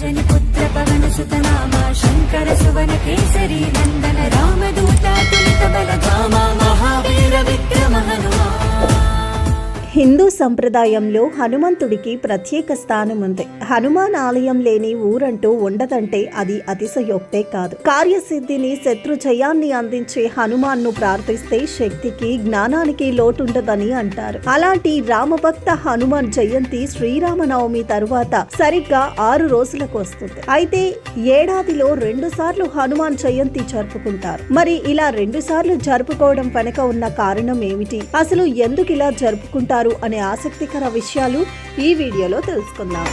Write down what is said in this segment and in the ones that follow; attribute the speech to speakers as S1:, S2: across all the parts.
S1: అంజని పుత్ర పవన సుతనామా శంకర సువన కేసరి
S2: హిందూ సంప్రదాయంలో హనుమంతుడికి ప్రత్యేక స్థానం ఉంది హనుమాన్ ఆలయం లేని ఊరంటూ ఉండదంటే అది అతిశయోక్తే కాదు. కార్యసిద్ధిని శత్రు జయాన్ని అందించే హనుమాన్ను ప్రార్థిస్తే శక్తికి జ్ఞానానికి లోటుండదని అంటారు. అలాంటి రామభక్త హనుమాన్ జయంతి శ్రీరామనవమి తరువాత సరిగ్గా ఆరు రోజులకు వస్తుంది అయితే ఏడాదిలో రెండు సార్లు హనుమాన్ జయంతి జరుపుకుంటారు. మరి ఇలా రెండు సార్లు జరుపుకోవడం వెనక ఉన్న కారణం ఏమిటి? అసలు ఎందుకు ఇలా జరుపుకుంటారు? అనే ఆసక్తికర విషయాలు ఈ వీడియోలో తెలుసుకుందాం.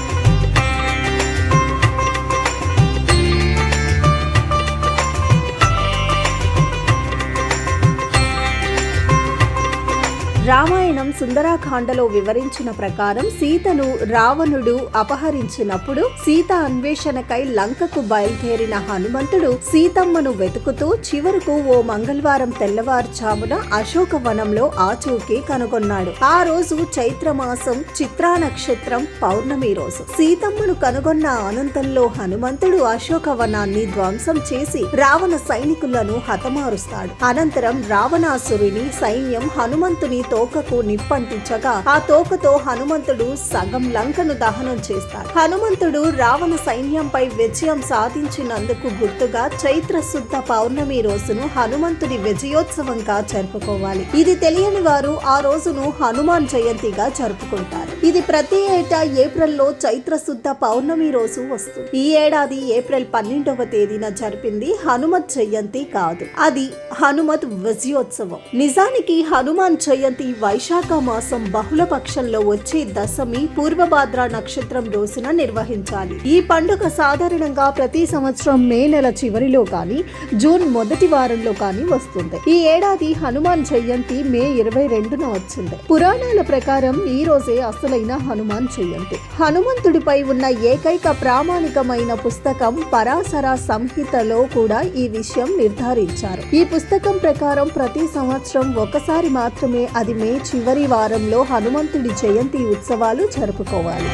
S2: రామాయణం సుందరాఖాండలో వివరించిన ప్రకారం సీతను రావణుడు అపహరించినప్పుడు సీత అన్వేషణకై లంకకు బయలుదేరిన హనుమంతుడు సీతమ్మను వెతుకుతూ చివరకు ఓ మంగళవారం తెల్లవారుజామున అశోకవనంలో ఆచూకీ కనుగొన్నాడు. ఆ రోజు చైత్రమాసం చిత్రా నక్షత్రం పౌర్ణమి రోజు. సీతమ్మను కనుగొన్న ఆనందంలో హనుమంతుడు అశోకవనాన్ని ధ్వంసం చేసి రావణ సైనికులను హతమారుస్తాడు. అనంతరం రావణాసురుని సైన్యం హనుమంతుని తోకకు నిప్పంటించగా ఆ తోకతో హనుమంతుడు సగం లంకను దహనం చేస్తాడు. హనుమంతుడు రావణ సైన్యంపై విజయం సాధించినందుకు గుర్తుగా చైత్ర శుద్ధ పౌర్ణమి రోజును హనుమంతుడి విజయోత్సవంగా జరుపుకోవాలి. ఇది తెలియని వారు ఆ రోజును హనుమాన్ జయంతిగా జరుపుకుంటారు. ఇది ప్రతి ఏటా ఏప్రిల్లో చైత్ర శుద్ధ పౌర్ణమి రోజు వస్తుంది. ఈ ఏడాది ఏప్రిల్ పన్నెండవ తేదీన జరిపింది హనుమత్ జయంతి కాదు. అది హనుమత్ విజయోత్సవం. నిజానికి హనుమాన్ జయంతి వైశాఖ మాసం బహుళ పక్షంలో వచ్చే దశమి పూర్వభాద్ర నక్షత్రం రోజున నిర్వహించాలి. ఈ పండుగ సాధారణంగా ప్రతి సంవత్సరం మే నెల చివరిలో కానీ జూన్ మొదటి వారంలో కానీ వస్తుంది. ఈ ఏడాది హనుమాన్ జయంతి మే ఇరవై రెండున వచ్చింది. పురాణాల ప్రకారం ఈ రోజే అసలైన హనుమాన్ జయంతి. హనుమంతుడిపై ఉన్న ఏకైక ప్రామాణికమైన పుస్తకం పరాశర సంహితలో కూడా ఈ విషయం నిర్ధారించారు. ఈ పుస్తకం ప్రకారం ప్రతి సంవత్సరం ఒకసారి మాత్రమే అది మే చివరి వారంలో హనుమంతుడి జయంతి ఉత్సవాలు జరుపుకోవాలి.